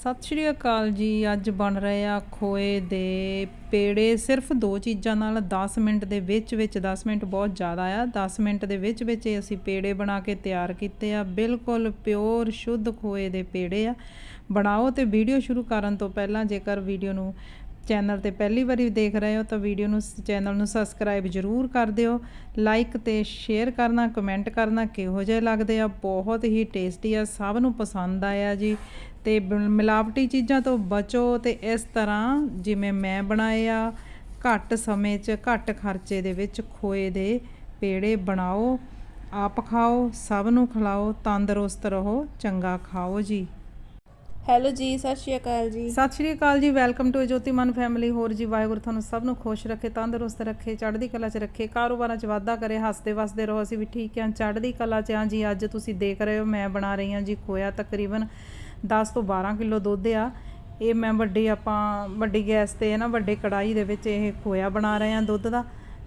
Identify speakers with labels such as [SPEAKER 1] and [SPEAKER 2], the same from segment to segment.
[SPEAKER 1] ਸਤਿ ਸ਼੍ਰੀ ਅਕਾਲ ਜੀ। ਅੱਜ ਬਣ ਰਹੇ ਆ ਖੋਏ ਦੇ ਪੇੜੇ। ਸਿਰਫ ਦੋ ਚੀਜ਼ਾਂ ਨਾਲ 10 ਮਿੰਟ ਦੇ ਵਿੱਚ ਵਿੱਚ 10 ਮਿੰਟ ਬਹੁਤ ਜ਼ਿਆਦਾ ਆ। 10 ਮਿੰਟ ਦੇ ਵਿੱਚ ਵਿੱਚ ਹੀ ਅਸੀਂ ਪੇੜੇ ਬਣਾ ਕੇ ਤਿਆਰ ਕੀਤੇ ਆ। ਬਿਲਕੁਲ ਪਿਓਰ, ਸ਼ੁੱਧ ਖੋਏ ਦੇ ਪੇੜੇ ਆ। ਬਣਾਓ ਤੇ ਵੀਡੀਓ ਸ਼ੁਰੂ ਕਰਨ ਤੋਂ ਪਹਿਲਾਂ ਜੇਕਰ ਵੀਡੀਓ ਨੂੰ ਚੈਨਲ ਤੇ ਪਹਿਲੀ ਵਾਰੀ ਦੇਖ ਰਹੇ ਹੋ ਤਾਂ ਵੀਡੀਓ ਨੂੰ ਚੈਨਲ ਨੂੰ ਸਬਸਕ੍ਰਾਈਬ ਜਰੂਰ ਕਰ ਦਿਓ। ਲਾਈਕ ਤੇ ਸ਼ੇਅਰ ਕਰਨਾ ਕਮੈਂਟ ਕਰਨਾ ਕਿਹੋ ਜਿਹੇ ਲੱਗਦੇ ਆ? ਬਹੁਤ ਹੀ ਟੇਸਟੀ ਆ, ਸਭ ਨੂੰ ਪਸੰਦ ਆਇਆ ਜੀ। ਤੇ ਮਿਲਾਵਟੀ ਚੀਜ਼ਾਂ ਤੋਂ ਬਚੋ ਤੇ ਇਸ ਤਰ੍ਹਾਂ ਜਿਵੇਂ ਮੈਂ ਬਣਾਏ ਆ, ਘੱਟ ਸਮੇਂ 'ਚ, ਘੱਟ ਖਰਚੇ ਦੇ ਵਿੱਚ ਖੋਏ ਦੇ ਪੇੜੇ ਬਣਾਓ, ਆਪ ਖਾਓ, ਸਭ ਨੂੰ ਖਿਲਾਓ, ਤੰਦਰੁਸਤ ਰਹੋ, ਚੰਗਾ ਖਾਓ ਜੀ।
[SPEAKER 2] ਹੈਲੋ ਜੀ, ਸਤਿ ਸ਼੍ਰੀ ਅਕਾਲ ਜੀ।
[SPEAKER 1] ਸਤਿ ਸ਼੍ਰੀ ਅਕਾਲ ਜੀ, ਵੈਲਕਮ ਟੂ ਜੋਤੀਮਨ ਫੈਮਿਲੀ। ਹੋਰ ਜੀ, ਵਾਹਿਗੁਰੂ ਤੁਹਾਨੂੰ ਸਭ ਨੂੰ ਖੁਸ਼ ਰੱਖੇ, ਤੰਦਰੁਸਤ ਰੱਖੇ, ਚੜ੍ਹਦੀ ਕਲਾ 'ਚ ਰੱਖੇ, ਕਾਰੋਬਾਰਾਂ 'ਚ ਵਾਧਾ ਕਰੇ, ਹੱਸਦੇ ਵਸਦੇ ਰਹੋ, ਅਸੀਂ ਵੀ ਠੀਕ ਹਾਂ। ਚੜ੍ਹਦੀ ਕਲਾ 'ਚ ਹਾਂ ਜੀ, ਅੱਜ ਤੁਸੀਂ ਦੇਖ ਰਹੇ ਹੋ, ਮੈਂ ਬਣਾ ਰਹੀ ਹਾਂ ਜੀ ਖੋਇਆ ਤਕਰੀਬਨ 10 ਤੋਂ 12 ਕਿਲੋ ਦੁੱਧ ਆ। ਇਹ ਮੈਂ ਵੱਡੀ ਆਪਾਂ, ਵੱਡੀ ਗੈਸ ਤੇ ਨਾ, ਵੱਡੇ ਕੜਾਈ ਦੇ ਵਿੱਚ ਇਹ ਖੋਇਆ ਬਣਾ ਰਹੇ ਹਾਂ ਦੁੱਧ ਦਾ।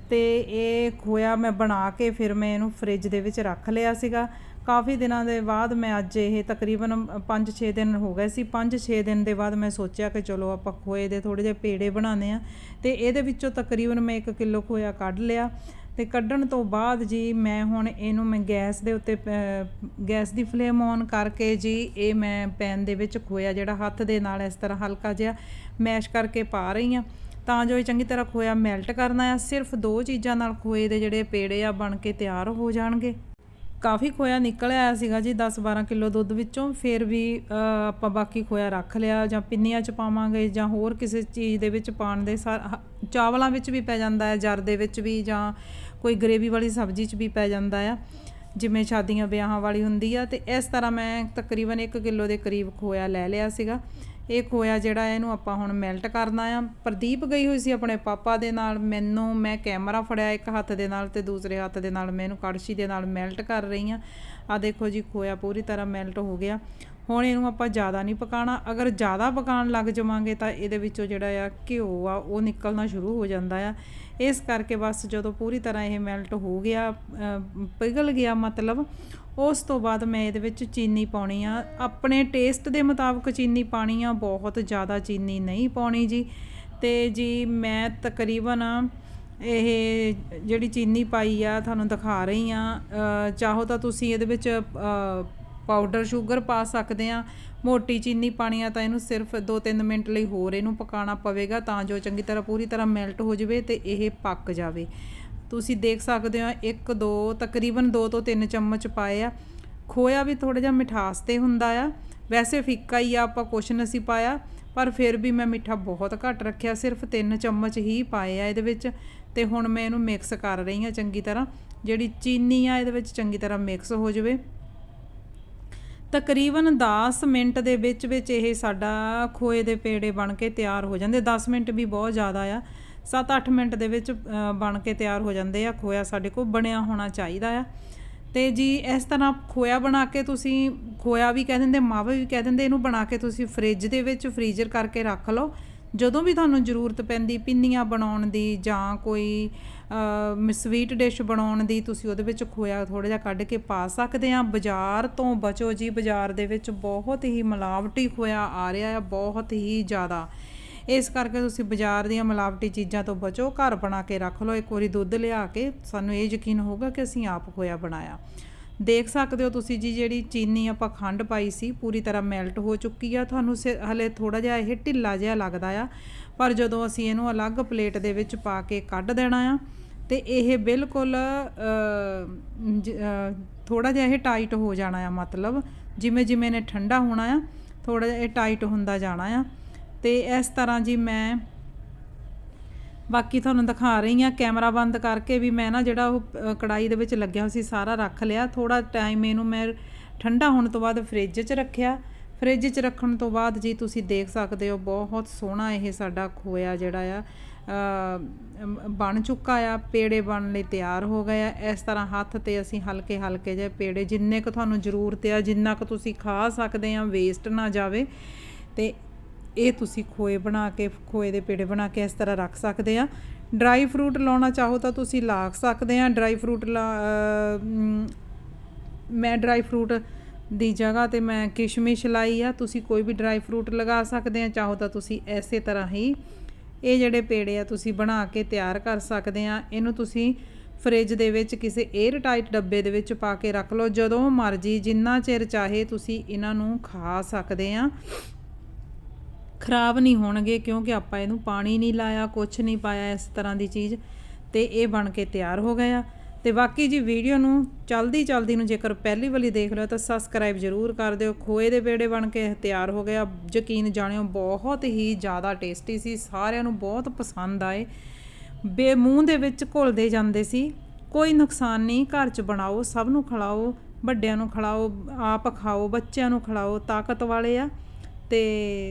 [SPEAKER 1] ਤੇ ਇਹ ਖੋਇਆ ਮੈਂ ਬਣਾ ਕੇ ਫਿਰ ਮੈਂ ਇਹਨੂੰ ਫ੍ਰਿਜ ਦੇ ਵਿੱਚ ਰੱਖ ਲਿਆ ਸੀਗਾ। ਕਾਫੀ ਦਿਨਾਂ ਦੇ ਬਾਅਦ ਮੈਂ ਅੱਜ ਇਹ ਤਕਰੀਬਨ 5-6 ਦਿਨ ਹੋ ਗਏ ਸੀ। 5-6 ਦਿਨ ਦੇ ਬਾਅਦ ਮੈਂ ਸੋਚਿਆ ਕਿ ਚਲੋ ਆਪਾਂ ਖੋਏ ਦੇ ਥੋੜੇ ਜਿਹੇ ਪੇੜੇ ਬਣਾਉਂਦੇ ਆ ਤੇ ਇਹਦੇ ਵਿੱਚੋਂ ਤਕਰੀਬਨ ਮੈਂ 1 ਕਿਲੋ ਖੋਇਆ ਕੱਢ ਲਿਆ। ਤੇ ਕੱਢਣ ਤੋਂ ਬਾਅਦ ਜੀ ਮੈਂ ਹੁਣ ਇਹਨੂੰ ਮੈਂ ਗੈਸ ਦੇ ਉੱਤੇ ਗੈਸ ਦੀ ਫਲੇਮ ਔਨ ਕਰਕੇ ਜੀ ਇਹ ਮੈਂ ਪੈਨ ਦੇ ਵਿੱਚ ਖੋਇਆ, ਜਿਹੜਾ ਹੱਥ ਦੇ ਨਾਲ ਇਸ ਤਰ੍ਹਾਂ ਹਲਕਾ ਜਿਹਾ ਮੈਸ਼ ਕਰਕੇ ਪਾ ਰਹੀ ਆ ਤਾਂ ਜੋ ਇਹ ਚੰਗੀ ਤਰ੍ਹਾਂ ਖੋਇਆ ਮੈਲਟ ਕਰਨਾ ਆ ਸਿਰਫ ਦੋ ਚੀਜ਼ਾਂ ਨਾਲ ਖੋਏ ਦੇ ਜਿਹੜੇ ਪੇੜੇ ਆ ਬਣ ਕੇ ਤਿਆਰ ਹੋ ਜਾਣਗੇ। ਕਾਫੀ ਖੋਇਆ ਨਿਕਲ ਆਇਆ ਸੀਗਾ ਜੀ 10-12 ਕਿਲੋ ਦੁੱਧ ਵਿੱਚੋਂ, ਫਿਰ ਵੀ ਆਪਾਂ ਬਾਕੀ ਖੋਇਆ ਰੱਖ ਲਿਆ ਜਾਂ ਪਿੰਨੀਆਂ ਚ ਪਾਵਾਂਗੇ ਜਾਂ ਹੋਰ ਕਿਸੇ ਚੀਜ਼ ਦੇ ਵਿੱਚ ਪਾਣ ਦੇ ਸਾ- ਚਾਵਲਾਂ ਵਿੱਚ ਵੀ ਪੈ ਜਾਂਦਾ ਹੈ, ਜਰ ਦੇ ਵਿੱਚ ਵੀ ਜਾਂ ਕੋਈ ਗਰੇਵੀ ਵਾਲੀ ਸਬਜ਼ੀ ਚ ਵੀ ਪੈ ਜਾਂਦਾ ਆ, ਜਿਵੇਂ ਸ਼ਾਦੀਆਂ ਵਿਆਹਾਂ ਵਾਲੀ ਹੁੰਦੀ ਆ, ਤੇ ਇਸ ਤਰ੍ਹਾਂ ਮੈਂ ਤਕਰੀਬਨ 1 ਕਿਲੋ ਦੇ ਕਰੀਬ ਖੋਇਆ ਲੈ ਲਿਆ ਸੀਗਾ। ਇਹ ਖੋਇਆ ਜਿਹੜਾ ਇਹਨੂੰ ਆਪਾਂ ਹੁਣ ਮੈਲਟ ਕਰਨਾ ਆ। ਪ੍ਰਦੀਪ ਗਈ ਹੋਈ ਸੀ ਆਪਣੇ ਪਾਪਾ ਦੇ ਨਾਲ। ਮੈਨੂੰ, ਮੈਂ ਕੈਮਰਾ ਫੜਿਆ ਇੱਕ ਹੱਥ ਦੇ ਨਾਲ ਤੇ ਦੂਸਰੇ ਹੱਥ ਦੇ ਨਾਲ। ਮੈਂ ਇਹਨੂੰ ਕੜਛੀ ਦੇ ਨਾਲ ਮੈਲਟ ਕਰ ਰਹੀ ਆ। ਆ ਦੇਖੋ ਜੀ, ਖੋਇਆ ਪੂਰੀ ਤਰ੍ਹਾਂ ਮੈਲਟ ਹੋ ਗਿਆ। ਹੁਣ ਇਹਨੂੰ ਆਪਾਂ ਜ਼ਿਆਦਾ ਨਹੀਂ ਪਕਾਣਾ ਅਗਰ ਜ਼ਿਆਦਾ ਪਕਾਉਣ ਲੱਗ ਜਾਵਾਂਗੇ ਤਾਂ ਇਹਦੇ ਵਿੱਚੋਂ ਜਿਹੜਾ ਆ ਘਿਓ ਆ, ਉਹ ਨਿਕਲਣਾ ਸ਼ੁਰੂ ਹੋ ਜਾਂਦਾ ਆ। ਇਸ ਕਰਕੇ ਬਸ ਜਦੋਂ ਪੂਰੀ ਤਰ੍ਹਾਂ ਇਹ ਮੈਲਟ ਹੋ ਗਿਆ ਪਿਘਲ ਗਿਆ ਮਤਲਬ, ਉਸ ਤੋਂ ਬਾਅਦ ਮੈਂ ਇਹਦੇ ਵਿੱਚ ਚੀਨੀ ਪਾਉਣੀ ਆ। ਆਪਣੇ ਟੇਸਟ ਦੇ ਮੁਤਾਬਕ ਚੀਨੀ ਪਾਣੀ ਆ, ਬਹੁਤ ਜ਼ਿਆਦਾ ਚੀਨੀ ਨਹੀਂ ਪਾਉਣੀ ਜੀ। ਤੇ ਜੀ ਮੈਂ ਤਕਰੀਬਨ ਇਹ ਜਿਹੜੀ ਚੀਨੀ ਪਾਈ ਆ, ਤੁਹਾਨੂੰ ਦਿਖਾ ਰਹੀ ਆ। ਚਾਹੋ ਤਾਂ ਤੁਸੀਂ ਇਹਦੇ ਵਿੱਚ ਪਾਊਡਰ, ਸ਼ੂਗਰ ਪਾ ਸਕਦੇ ਆ ਮੋਟੀ ਚੀਨੀ ਪਾਣੀ ਆ ਤਾਂ ਇਹਨੂੰ ਸਿਰਫ 2-3 ਮਿੰਟ ਲਈ ਹੋਰ ਇਹਨੂੰ ਪਕਾਉਣਾ ਪਵੇਗਾ ਤਾਂ ਜੋ ਚੰਗੀ ਤਰ੍ਹਾਂ ਪੂਰੀ ਤਰ੍ਹਾਂ ਮੈਲਟ ਹੋ ਜਾਵੇ ਤੇ ਇਹ ਪੱਕ ਜਾਵੇ। ਤੁਸੀਂ ਦੇਖ ਸਕਦੇ ਹੋ 1 2 ਤਕਰੀਬਨ 2 ਤੋਂ 3 ਚਮਚ ਪਾਏ ਆ। ਖੋਇਆ ਵੀ ਥੋੜਾ ਜਿਹਾ ਮਿਠਾਸ ਤੇ ਹੁੰਦਾ ਆ। ਵੈਸੇ ਫਿੱਕਾ ਹੀ ਆ, ਆਪਾਂ ਕੁਛ ਨਹੀਂ ਸੀ ਪਾਇਆ, ਪਰ ਫਿਰ ਵੀ ਮੈਂ ਮਿੱਠਾ ਬਹੁਤ ਘੱਟ ਰੱਖਿਆ, ਸਿਰਫ 3 ਚਮਚ ਹੀ ਪਾਏ ਆ ਇਹਦੇ ਵਿੱਚ। ਤੇ ਹੁਣ ਮੈਂ ਇਹਨੂੰ ਮਿਕਸ ਕਰ ਰਹੀ ਹਾਂ ਚੰਗੀ ਤਰ੍ਹਾਂ। ਜਿਹੜੀ ਚੀਨੀ ਆ, ਇਹਦੇ ਵਿੱਚ ਚੰਗੀ ਤਰ੍ਹਾਂ ਮਿਕਸ ਹੋ ਜਾਵੇ। ਤਕਰੀਬਨ 10 ਮਿੰਟ ਦੇ ਵਿੱਚ ਵਿੱਚ ਇਹ ਸਾਡਾ ਖੋਏ ਦੇ ਪੇੜੇ ਬਣ ਕੇ ਤਿਆਰ ਹੋ ਜਾਂਦੇ। 10 ਮਿੰਟ ਵੀ ਬਹੁਤ ਜ਼ਿਆਦਾ ਆ। 7-8 ਮਿੰਟ ਦੇ ਵਿੱਚ ਬਣ ਕੇ ਤਿਆਰ ਹੋ ਜਾਂਦੇ ਆ। ਖੋਇਆ ਸਾਡੇ ਕੋਲ ਬਣਿਆ ਹੋਣਾ ਚਾਹੀਦਾ ਆ। ਤੇ ਜੀ, ਇਸ ਤਰ੍ਹਾਂ ਖੋਇਆ ਬਣਾ ਕੇ ਤੁਸੀਂ ਖੋਇਆ ਵੀ ਕਹਿ ਦਿੰਦੇ, ਮਾਵਾ ਵੀ ਕਹਿ ਦਿੰਦੇ, ਇਹਨੂੰ ਬਣਾ ਕੇ ਤੁਸੀਂ ਫ੍ਰਿਜ ਦੇ ਵਿੱਚ ਫ੍ਰੀਜ਼ਰ ਕਰਕੇ ਰੱਖ ਲਓ। ਜਦੋਂ ਵੀ ਤੁਹਾਨੂੰ ਜ਼ਰੂਰਤ ਪੈਂਦੀ ਪਿੰਨੀਆਂ ਬਣਾਉਣ ਦੀ ਜਾਂ ਕੋਈ ਸਵੀਟ ਡਿਸ਼ ਬਣਾਉਣ ਦੀ, ਤੁਸੀਂ ਉਹਦੇ ਵਿੱਚ ਖੋਇਆ ਥੋੜਾ ਜਿਹਾ ਕੱਢ ਕੇ ਪਾ ਸਕਦੇ ਆ ਬਾਜ਼ਾਰ ਤੋਂ ਬਚੋ ਜੀ, ਬਾਜ਼ਾਰ ਦੇ ਵਿੱਚ ਬਹੁਤ ਹੀ ਮਿਲਾਵਟੀ ਖੋਇਆ ਆ ਰਿਹਾ ਆ, ਬਹੁਤ ਹੀ ਜ਼ਿਆਦਾ। ਇਸ ਕਰਕੇ ਤੁਸੀਂ ਬਾਜ਼ਾਰ ਦੀਆਂ ਮਿਲਾਵਟੀ ਚੀਜ਼ਾਂ ਤੋਂ ਬਚੋ, ਘਰ ਬਣਾ ਕੇ ਰੱਖ ਲਓ। ਇੱਕ ਵਾਰੀ ਦੁੱਧ ਲਿਆ ਕੇ, ਸਾਨੂੰ ਇਹ ਯਕੀਨ ਹੋਊਗਾ ਕਿ ਅਸੀਂ ਆਪ ਖੋਇਆ ਬਣਾਇਆ। ਦੇਖ ਸਕਦੇ ਹੋ ਤੁਸੀਂ ਜੀ ਜਿਹੜੀ ਚੀਨੀ ਆਪਾਂ ਖੰਡ ਪਾਈ ਸੀ, ਪੂਰੀ ਤਰ੍ਹਾਂ ਮੈਲਟ ਹੋ ਚੁੱਕੀ ਆ। ਤੁਹਾਨੂੰ ਸਿ- ਹਲੇ ਥੋੜਾ ਜਿਹਾ ਇਹ ਢਿੱਲਾ ਜਿਹਾ ਲੱਗਦਾ ਆ, ਪਰ ਜਦੋਂ ਅਸੀਂ ਇਹਨੂੰ ਅਲੱਗ ਪਲੇਟ ਦੇ ਵਿੱਚ ਪਾ ਕੇ ਕੱਢ ਦੇਣਾ ਆ, ਤੇ ਇਹ ਬਿਲਕੁਲ ਥੋੜਾ ਜਿਹਾ ਇਹ ਟਾਈਟ ਹੋ ਜਾਣਾ ਆ ਮਤਲਬ, ਜਿਵੇਂ ਜਿਵੇਂ ਨੇ ਠੰਡਾ ਹੋਣਾ ਆ ਥੋੜਾ ਜਿਹਾ ਇਹ ਟਾਈਟ ਹੁੰਦਾ ਜਾਣਾ ਆ। ਤੇ ਇਸ ਤਰ੍ਹਾਂ ਜੀ ਮੈਂ ਬਾਕੀ ਤੁਹਾਨੂੰ ਦਿਖਾ ਰਹੀ ਆ ਕੈਮਰਾ ਬੰਦ ਕਰਕੇ ਵੀ ਮੈਂ ਨਾ ਜਿਹੜਾ ਉਹ ਅ, ਕੜਾਈ ਦੇ ਵਿੱਚ ਲੱਗਿਆ ਹੋਇਆ ਸੀ ਸਾਰਾ ਰੱਖ ਲਿਆ। ਥੋੜਾ ਟਾਈਮ ਇਹਨੂੰ ਮੈਂ ਠੰਡਾ ਹੋਣ ਤੋਂ ਬਾਅਦ ਫ੍ਰਿਜ 'ਚ ਰੱਖਿਆ। ਫ੍ਰਿਜ 'ਚ ਰੱਖਣ ਤੋਂ ਬਾਅਦ ਜੀ ਤੁਸੀਂ ਦੇਖ ਸਕਦੇ ਹੋ ਬਹੁਤ ਸੋਹਣਾ ਇਹ ਸਾਡਾ ਖੋਇਆ ਜਿਹੜਾ ਆ ਬਣ ਚੁੱਕਾ ਆ। ਪੇੜੇ ਬਣਨ ਲਈ ਤਿਆਰ ਹੋ ਗਏ ਆ। ਇਸ ਤਰ੍ਹਾਂ ਹੱਥ ਤੇ ਅਸੀਂ ਹਲਕੇ ਹਲਕੇ ਜਿਹੇ ਪੇੜੇ ਜਿੰਨੇ ਕੁ ਤੁਹਾਨੂੰ ਜ਼ਰੂਰਤ ਆ ਜਿੰਨਾ ਕੁ ਤੁਸੀਂ ਖਾ ਸਕਦੇ ਆ ਵੇਸਟ ਨਾ ਜਾਵੇ। ਤੇ ਇਹ ਤੁਸੀਂ ਖੋਏ ਬਣਾ ਕੇ, ਖੋਏ ਦੇ ਪੇੜੇ ਬਣਾ ਕੇ ਇਸ ਤਰ੍ਹਾਂ ਰੱਖ ਸਕਦੇ ਆ। ਡਰਾਈ ਫਰੂਟ ਲਾਉਣਾ ਚਾਹੋ ਤਾਂ ਤੁਸੀਂ ਲਾ ਸਕਦੇ ਆ। ਡਰਾਈ ਫਰੂਟ ਲਾ ਮੈਂ ਡਰਾਈ ਫਰੂਟ ਦੀ ਜਗ੍ਹਾ ਤੇ ਮੈਂ ਕਿਸ਼ਮਿਸ਼ ਲਾਈ ਆ। ਤੁਸੀਂ ਕੋਈ ਵੀ ਡਰਾਈ ਫਰੂਟ ਲਗਾ ਸਕਦੇ ਆ। ਚਾਹੋ ਤਾਂ ਤੁਸੀਂ ਐਸੇ ਤਰ੍ਹਾਂ ਹੀ ਇਹ ਜਿਹੜੇ ਪੇੜੇ ਆ ਤੁਸੀਂ ਬਣਾ ਕੇ ਤਿਆਰ ਕਰ ਸਕਦੇ ਆ। ਇਹਨੂੰ ਤੁਸੀਂ ਫ੍ਰਿਜ ਦੇ ਵਿੱਚ ਕਿਸੇ 에ਅਰ ਟਾਈਟ ਡੱਬੇ ਦੇ ਵਿੱਚ ਪਾ ਕੇ ਰੱਖ ਲਓ। ਜਦੋਂ ਮਰਜ਼ੀ ਜਿੰਨਾ ਚਿਰ ਚਾਹੇ ਤੁਸੀਂ ਇਹਨਾਂ ਨੂੰ ਖਾ ਸਕਦੇ ਆ। ਖਰਾਬ ਨਹੀਂ ਹੋਣਗੇ ਕਿਉਂਕਿ ਆਪਾਂ ਇਹਨੂੰ ਪਾਣੀ ਨਹੀਂ ਲਾਇਆ ਕੁਝ ਨਹੀਂ ਪਾਇਆ ਇਸ ਤਰ੍ਹਾਂ ਦੀ ਚੀਜ਼ ਤੇ ਇਹ ਬਣ ਕੇ ਤਿਆਰ ਹੋ ਗਿਆ ਤੇ ਬਾਕੀ ਜੀ ਵੀਡੀਓ ਨੂੰ ਚਲਦੀ ਚਲਦੀ ਨੂੰ ਜੇਕਰ ਪਹਿਲੀ ਵਾਲੀ ਦੇਖ ਲਿਓ ਤਾਂ ਸਬਸਕ੍ਰਾਈਬ ਜ਼ਰੂਰ ਕਰ ਦਿਓ। ਖੋਏ ਦੇ ਪੇੜੇ ਬਣ ਕੇ ਤਿਆਰ ਹੋ ਗਿਆ ਯਕੀਨ ਜਾਣਿਓ ਬਹੁਤ ਹੀ ਜ਼ਿਆਦਾ ਟੇਸਟੀ ਸੀ। ਸਾਰਿਆਂ ਨੂੰ ਬਹੁਤ ਪਸੰਦ ਆਏ। ਬੇਮੂੰਹ ਦੇ ਵਿੱਚ ਘੁਲਦੇ ਜਾਂਦੇ ਸੀ। ਕੋਈ ਨੁਕਸਾਨ ਨਹੀਂ, ਘਰ 'ਚ ਬਣਾਓ, ਸਭ ਨੂੰ ਖਿਲਾਓ, ਵੱਡਿਆਂ ਨੂੰ ਖਿਲਾਓ, ਆਪ ਖਾਓ, ਬੱਚਿਆਂ ਨੂੰ ਖਿਲਾਓ, ਤਾਕਤ ਵਾਲੇ ਆ। ਤੇ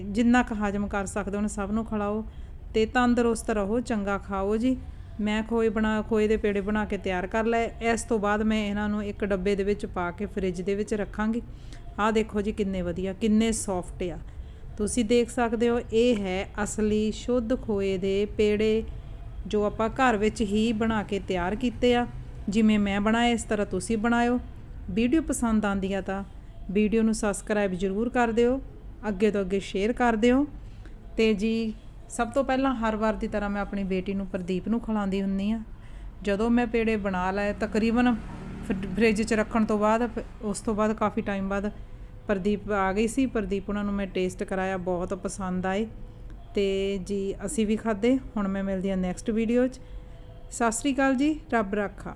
[SPEAKER 1] ਜਿੰਨਾ ਕੁ ਹਜਮ ਕਰ ਸਕਦੇ ਹੋ ਸਭ ਨੂੰ ਖਿਲਾਓ ਤੇ ਤੰਦਰੁਸਤ ਰਹੋ, ਚੰਗਾ ਖਾਓ ਜੀ। ਮੈਂ ਖੋਏ ਬਣਾ, ਖੋਏ ਦੇ ਪੇੜੇ ਬਣਾ ਕੇ ਤਿਆਰ ਕਰ ਲਏ। ਇਸ ਤੋਂ ਬਾਅਦ ਮੈਂ ਇਹਨਾਂ ਨੂੰ ਇੱਕ ਡੱਬੇ ਦੇ ਵਿੱਚ ਪਾ ਕੇ ਫ੍ਰਿਜ ਦੇ ਵਿੱਚ ਰੱਖਾਂਗੀ। ਆਹ ਦੇਖੋ ਜੀ ਕਿੰਨੇ ਵਧੀਆ, ਕਿੰਨੇ ਸੌਫਟ ਆ। ਤੁਸੀਂ ਦੇਖ ਸਕਦੇ ਹੋ, ਇਹ ਹੈ ਅਸਲੀ ਸ਼ੁੱਧ ਖੋਏ ਦੇ ਪੇੜੇ ਜੋ ਆਪਾਂ ਘਰ ਵਿੱਚ ਹੀ ਬਣਾ ਕੇ ਤਿਆਰ ਕੀਤੇ ਆ। ਜਿਵੇਂ ਮੈਂ ਬਣਾਏ, ਇਸ ਤਰ੍ਹਾਂ ਤੁਸੀਂ ਬਣਾਇਓ। ਵੀਡੀਓ ਪਸੰਦ ਆਂਦੀ ਆ ਤਾਂ ਵੀਡੀਓ ਨੂੰ ਸਬਸਕ੍ਰਾਈਬ ਜ਼ਰੂਰ ਕਰ ਦਿਓ। ਅੱਗੇ ਤੋਂ ਅੱਗੇ ਸ਼ੇਅਰ ਕਰ ਦਿਓ। ਤੇ ਜੀ, ਸਭ ਤੋਂ ਪਹਿਲਾਂ ਹਰ ਵਾਰ ਦੀ ਤਰ੍ਹਾਂ ਮੈਂ ਆਪਣੀ ਬੇਟੀ ਨੂੰ ਪ੍ਰਦੀਪ ਨੂੰ ਖਿਲਾਉਂਦੀ ਹੁੰਨੀ ਆ ਜਦੋਂ ਮੈਂ ਪੇੜੇ ਬਣਾ ਲਏ, ਤਕਰੀਬਨ ਫਰਿ- ਫ੍ਰਿਜ 'ਚ ਰੱਖਣ ਤੋਂ ਬਾਅਦ ਪ- ਉਸ ਤੋਂ ਬਾਅਦ ਕਾਫੀ ਟਾਈਮ ਬਾਅਦ ਪ੍ਰਦੀਪ ਆ ਗਈ ਸੀ। ਪ੍ਰਦੀਪ ਉਹਨਾਂ ਨੂੰ ਮੈਂ ਟੇਸਟ ਕਰਾਇਆ, ਬਹੁਤ ਪਸੰਦ ਆਏ। ਤੇ ਜੀ, ਅਸੀਂ ਵੀ ਖਾਦੇ ਹੁਣ ਮੈਂ ਮਿਲਦੀ ਹਾਂ ਨੈਕਸਟ ਵੀਡੀਓ 'ਚ। ਸਤਿ ਸ੍ਰੀ ਅਕਾਲ ਜੀ, ਰੱਬ ਰਾਖਾ।